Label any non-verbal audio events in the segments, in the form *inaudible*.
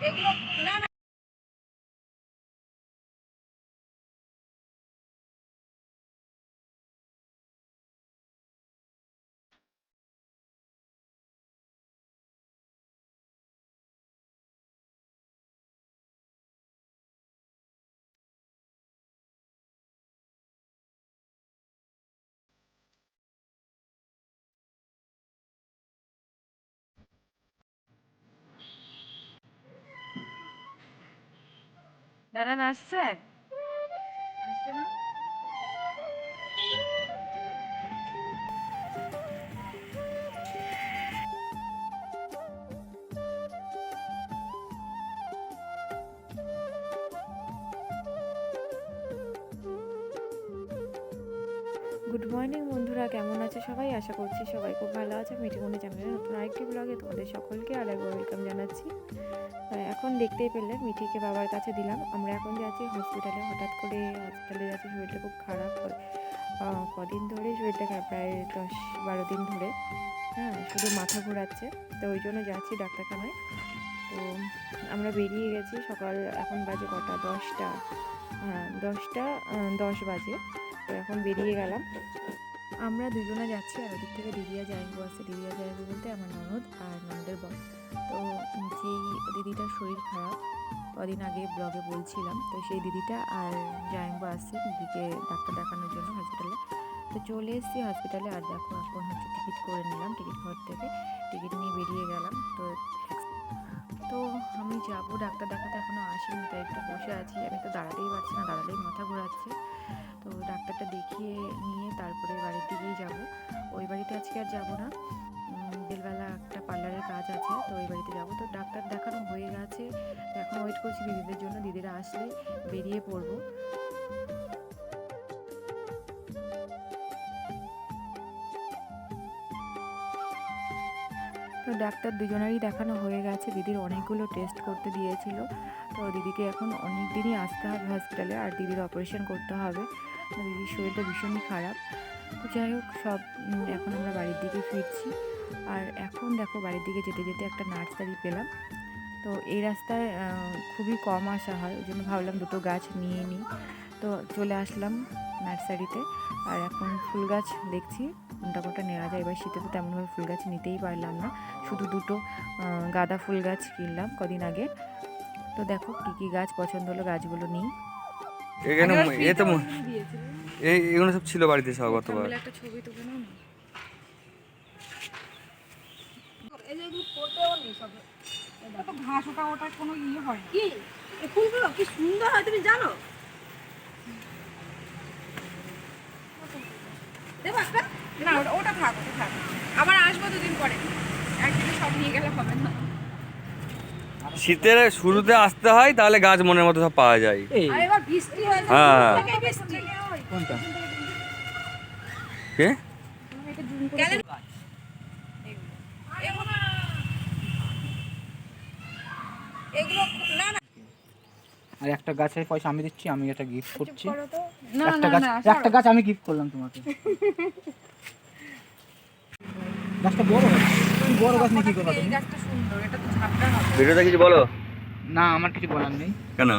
এগুলো দাদা নাচছে গুড মর্নিং বন্ধুরা। কেমন আছে সবাই? আশা করছি সবাই খুব ভালো আছে। মিঠিমনি চ্যানেলে নতুন আরেকটি ব্লগে তোমাদের সকলকে আরেকবার ওয়েলকাম জানাচ্ছি। এখন দেখতেই পেলে, মিঠিকে বাবার কাছে দিলাম। আমরা এখন যাচ্ছি হসপিটালে হঠাৎ করে হসপিটালে যাচ্ছি, শরীরটা খুব খারাপ হয়। কদিন ধরে শরীরটা খারাপ, প্রায় দশ বারো দিন ধরে। হ্যাঁ শুধু মাথা ঘোরাচ্ছে। তো ওই জন্য যাচ্ছি ডাক্তারখানায়। তো আমরা বেরিয়ে গেছি সকাল, এখন বাজে কটা? দশটা। হ্যাঁ দশটা দশ বাজে। তো এখন বেরিয়ে গেলাম। আমরা দুজনে যাচ্ছি, আর ওদিক থেকে দিদিয়া জায়গু আছে। দিদিয়া জায়গু বলতে আমার ননদ আর ননদের বর। তো যেই দিদিটার শরীর খারাপ। কদিন আগে ব্লগে বলছিলাম, তো সেই দিদিটা আর জায়ম্বু আসছে দিদিকে ডাক্তার দেখানোর জন্য হসপিটালে তো চলে এসেছি হসপিটালে আর দেখো এখন হচ্ছে টিকিট করে নিলাম টিকিট ঘর থেকে। টিকিট নিয়ে বেরিয়ে গেলাম, তো তো আমি যাব, ডাক্তার দেখাতে এখনও আসিনি, তাই একটু বসে আছি। আমি তো দাঁড়াতেই পারছি না, দাঁড়ালেই মাথা ঘোরাচ্ছে। তো ডাক্তারটা দেখিয়ে নিয়ে তারপরে বাড়ির দিকেই যাব। ওই বাড়িতে আজকে আর যাব না। বিকেলবেলা একটা পার্লারের কাজ আছে, তো ওই বাড়িতে যাব। তো ডাক্তার করছি দিদিদের জন্য। দিদিরা আসলে বেরিয়ে পড়ব। তো ডাক্তার দুজনেরই দেখানো হয়ে গেছে। দিদির অনেকগুলো টেস্ট করতে দিয়েছিল। তো দিদিকে এখন অনেক দিনই আসতে হবে হসপিটালে আর দিদির অপারেশন করতে হবে। দিদির শরীরটা ভীষণই খারাপ। তো যাই হোক, সব এখন আমরা বাড়ির দিকে ফিরছি। আর এখন দেখো, বাড়ির দিকে যেতে যেতে একটা নার্সারি পেলাম। তো এই রাস্তায় খুবই কম আসা হয়। ওই জন্য ভাবলাম দুটো গাছ নিয়ে নিই তো চলে আসলাম নার্সারিতে। আর এখন ফুল গাছ দেখছি কোনটা কোনটা নেওয়া যায়। এবার শীতে তো তেমনভাবে ফুল গাছ নিতেই পারলাম না। শুধু দুটো গাঁদা ফুল গাছ কিনলাম কদিন আগে। তো দেখো কী কী গাছ পছন্দ হলো গাছগুলো নিই। এখানে এ তো। এই এগুলো সব ছিল বাড়িতে সব গতবার একটা ছবি তুলে নাও এই যে ফোটেও নেই সব। তো ঘাস ওটা ওটার কোনো ইয়ে হয় কি? এই ফুলগুলো কি সুন্দর হয় তুমি জানো? দেবো একটা? না ওটা ওটা থাক ওটা থাক। আবার আসব দুদিন পরে। একদিনে সব নিয়ে গেলে হবে না। শীতের শুরুতে আসতে হয় তাহলে গাছ মনের মতো সব পাওয়া যায়। হ্যাঁ। থেকে কে গেলে এগুলো না না। আর একটা গাছের পয়সা আমি দিচ্ছি আমি এটা গিফট করছি। না একটা গাছ একটা গাছ আমি গিফট করলাম তোমাকে। *laughs* গাছটা বড় তুমি বড় গাছ নিয়ে কি করবা তুমি? গাছটা সুন্দর এটা তো ঝাপটা হবে। ভিডিওতে কিছু বলো? না আমার কিছু বলার নেই। কেন?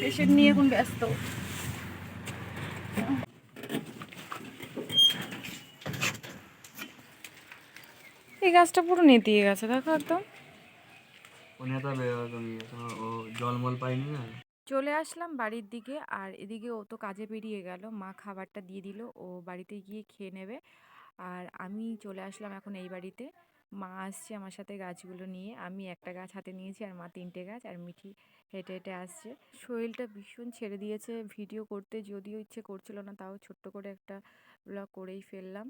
পেশেন্ট নিয়ে এখন ব্যস্ত। এই গাছটা পুরো নেতিয়ে গেছে দেখো একদম। চলে আসলাম বাড়ির দিকে, আর এদিকে ও তো কাজে বেরিয়ে গেল। মা খাবারটা দিয়ে দিল, ও বাড়িতে গিয়ে খেয়ে নেবে। আর আমি চলে আসলাম এখন এই বাড়িতে। মা আসছে আমার সাথে গাছগুলো নিয়ে। আমি একটা গাছ হাতে নিয়েছি, আর মা তিনটে গাছ, আর মিঠি হেঁটে হেঁটে আসছে। শরীরটা ভীষণ ছেড়ে দিয়েছে, ভিডিও করতে যদিও ইচ্ছে করছিল না, তাও ছোট্ট করে একটা ব্লগ করেই ফেললাম।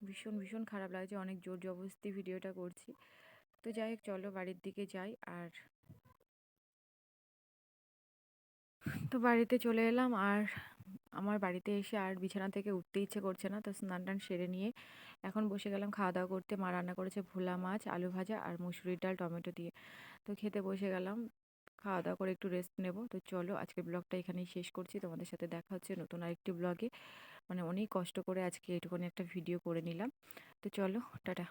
ভীষণ ভীষণ খারাপ লাগছে, অনেক জোর জবরদস্তি ভিডিওটা করছি। তো যাই হোক, চলো বাড়ির দিকে যাই আর তো বাড়িতে চলে এলাম আর আমার বাড়িতে এসে আর বিছানা থেকে উঠতে ইচ্ছে করছে না, তো স্নান টান সেরে নিয়ে এখন বসে গেলাম খাওয়া দাওয়া করতে। মা রান্না করেছে ভোলা মাছ, আলু ভাজা আর মুসুরির ডাল, টমেটো দিয়ে। তো খেতে বসে গেলাম, খাওয়া দাওয়া করে একটু রেস্ট নেব। তো চলো আজকে ব্লগটা এখানেই শেষ করছি। তোমাদের সাথে দেখা হচ্ছে নতুন আরেকটি ব্লগে। মানে অনেক কষ্ট করে আজকে এটুকুনি একটা ভিডিও করে নিলাম। তো চলো, টাটা।